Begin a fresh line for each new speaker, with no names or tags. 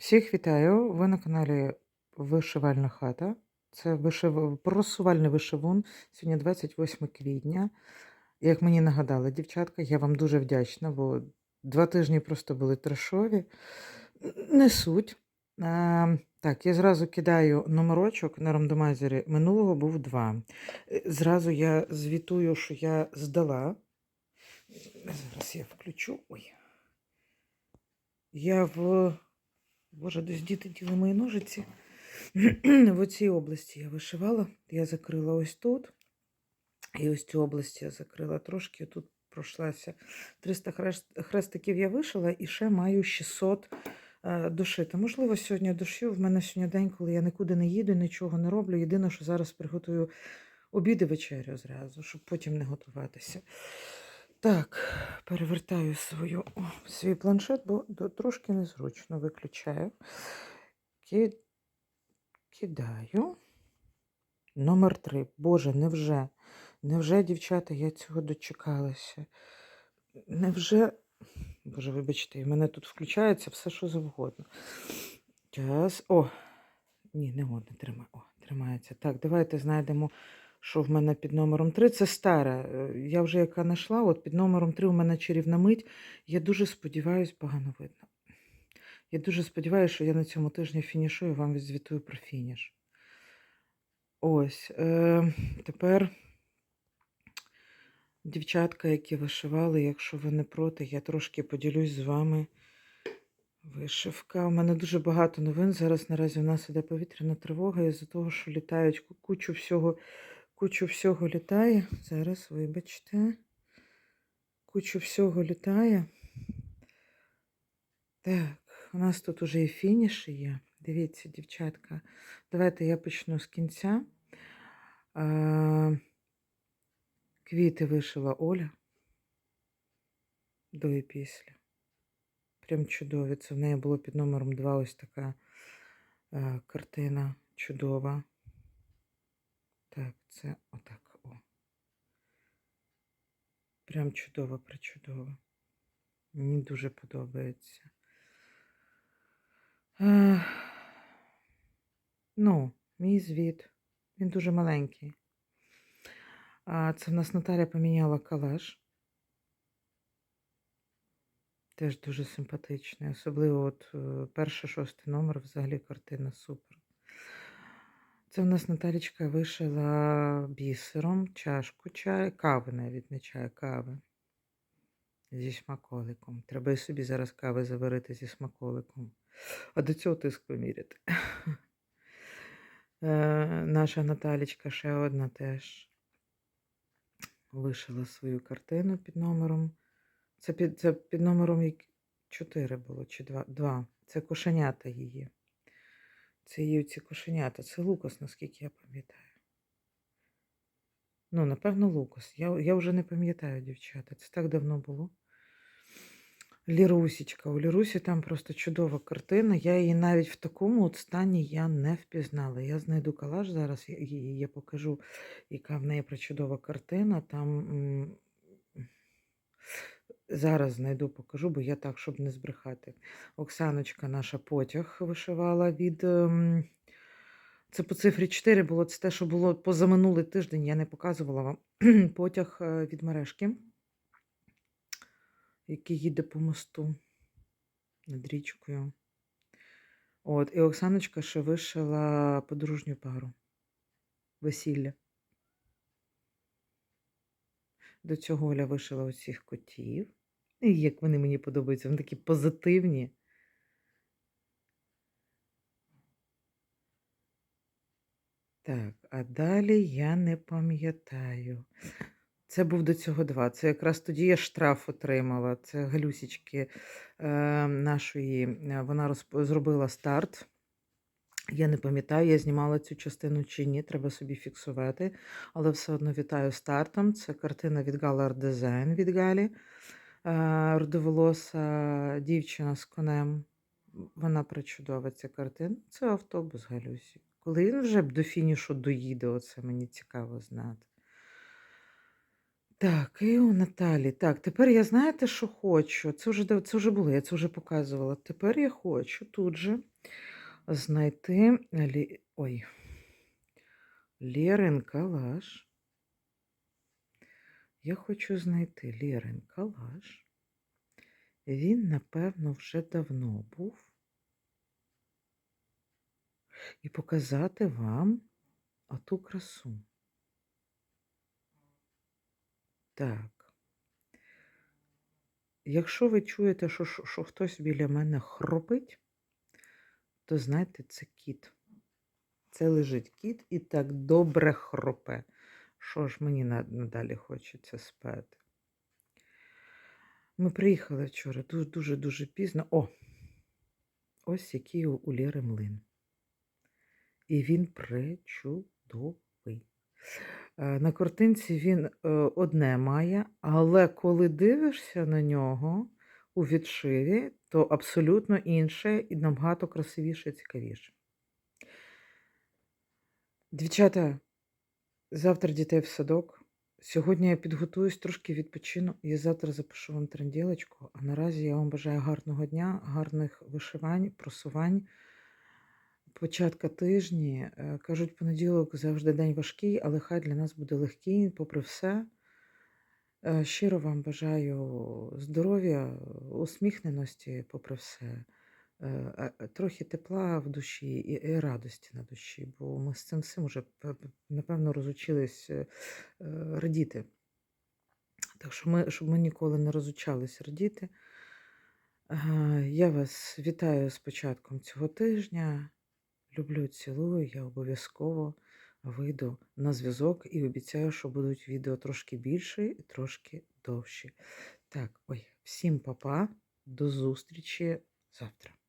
Всіх вітаю! Ви на каналі Вишивальна хата. Це вишив... просувальний вишивун. Сьогодні 28 квітня. Як мені нагадали, дівчатка, я вам дуже вдячна, бо два тижні просто були трешові. Не суть. А, так, я зразу кидаю номерочок на рандомайзері. Минулого був два. Зразу я звітую, що я здала. Зараз я включу. Ой. Я в. Боже, десь діти діли мої ножиці. В оцій області я вишивала. Я закрила ось тут. І ось цю область я закрила трошки. Тут пройшлася 300 хрестиків я вишила і ще маю 600 е, дошити. Можливо, сьогодні дошью. В мене сьогодні день, коли я нікуди не їду, нічого не роблю. Єдине, що зараз приготую обід і вечерю зразу, щоб потім не готуватися. Так, перевертаю свою, свій планшет, бо трошки незручно виключаю. Ки- Кидаю. Номер три. Боже, невже? Невже, дівчата, я цього дочекалася? Невже. Боже, вибачте, в мене тут включається все, що завгодно. Час. О, ні, не от, тримає. О, тримається. Так, давайте знайдемо, що в мене під номером 3. Це старе. е, Я вже яка знайшла. От під номером 3 у мене чарівна мить. Я дуже сподіваюся, погано видно. Я дуже сподіваюся, що я на цьому тижні фінішую, вам відзвітую про фініш. Ось. Е, тепер, дівчатка, які вишивали, якщо ви не проти, я трошки поділюсь з вами. Вишивка. У мене дуже багато новин. Зараз наразі у нас іде повітряна тривога із-за того, що літають кучу всього, кучу всього літає. Зараз, вибачте. Кучу всього літає. Так, у нас тут уже і фініші є. Дивіться, дівчатка. Давайте я почну з кінця. Квіти вишила Оля до і після. Прям чудові. Це в неї було під номером 2 ось така е, картина чудова. Так, це отак. О. Прям чудово, причудово. Мені дуже подобається. Ну, мій звіт. Він дуже маленький. А це в нас Наталя поміняла калаш. Теж дуже симпатичний. Особливо от е, перший шостий номер взагалі картина супер. Це в нас Наталічка вишила бісером, чашку чаю, кави навіть не чаю, кави. Зі смаколиком. Треба і собі зараз кави заварити зі смаколиком. А до цього тиск поміряти. Е, наша Наталічка ще одна теж вишила свою картину під номером. Це під, це під номером 4 було, чи 2. 2. Це кошенята її. Це її ці кошенята. Це Лукас, наскільки я пам'ятаю. Ну, напевно, Лукас. Я, я вже не пам'ятаю, дівчата. Це так давно було. Лірусічка. У Лірусі там просто чудова картина. Я її навіть в такому от стані я не впізнала. Я знайду калаш зараз, я- я покажу, яка в неї причудова картина. Там зараз знайду, покажу, бо я так, щоб не збрехати. Оксаночка наша потяг вишивала від. ем, Це по цифрі 4 було. Це те, що було позаминулий тиждень, я не показувала вам. Потяг е, від мережки, який їде по мосту над річкою. От, і Оксаночка ще вишила подружню пару. Весілля. До цього Оля вишила оцих котів. І як вони мені подобаються, вони такі позитивні. Так, а далі я не пам'ятаю. Це був до цього два. Це якраз тоді я штраф отримала. Це Галюсічки е, нашої. е, Вона розп- зробила старт. Я не пам'ятаю, я знімала цю частину чи ні, треба собі фіксувати. Але все одно вітаю стартом. Це картина від Gala Art Design від Галі. Е, Рудоволоса дівчина з конем. Вона причудова ця картина. Це автобус Галюсі. Коли він вже до фінішу доїде, оце мені цікаво знати. Так, і у Наталі. Так, тепер я знаєте, що хочу? Це вже, це вже було, я це вже показувала. Тепер я хочу тут же знайти. Ой. Лєрин калаш. Я хочу знайти Лєрин калаш. Він, напевно, вже давно був. І показати вам оту красу. Так. Якщо ви чуєте, що, що хтось біля мене хропить, то знайте, це кіт. Це лежить кіт і так добре хропе. Що ж мені надалі хочеться спати? Ми приїхали вчора дуже-дуже пізно. О! Ось який у, Лєри млин. І він пречудовий. Е, На картинці він е, одне має, але коли дивишся на нього у відшиві, то абсолютно інше і набагато красивіше цікавіше. Дівчата, завтра дітей в садок. Сьогодні я підготуюсь, трошки відпочину і завтра запишу вам тренділочку. А наразі я вам бажаю гарного дня, гарних вишивань, просувань. Початка тижні. Е, Кажуть, понеділок завжди день важкий, але хай для нас буде легкий, попри все. Е, Щиро вам бажаю здоров'я, усміхненості, попри все, трохи тепла в душі і, і радості на душі, бо ми з цим всім вже, напевно, розучились е, е, радіти. Так що ми, щоб ми ніколи не розучались радіти. Е, Я вас вітаю з початком цього тижня. Люблю, цілую, я обов'язково вийду на зв'язок і обіцяю, що будуть відео трошки більше і трошки довші. Так, ой, всім па-па, до зустрічі завтра.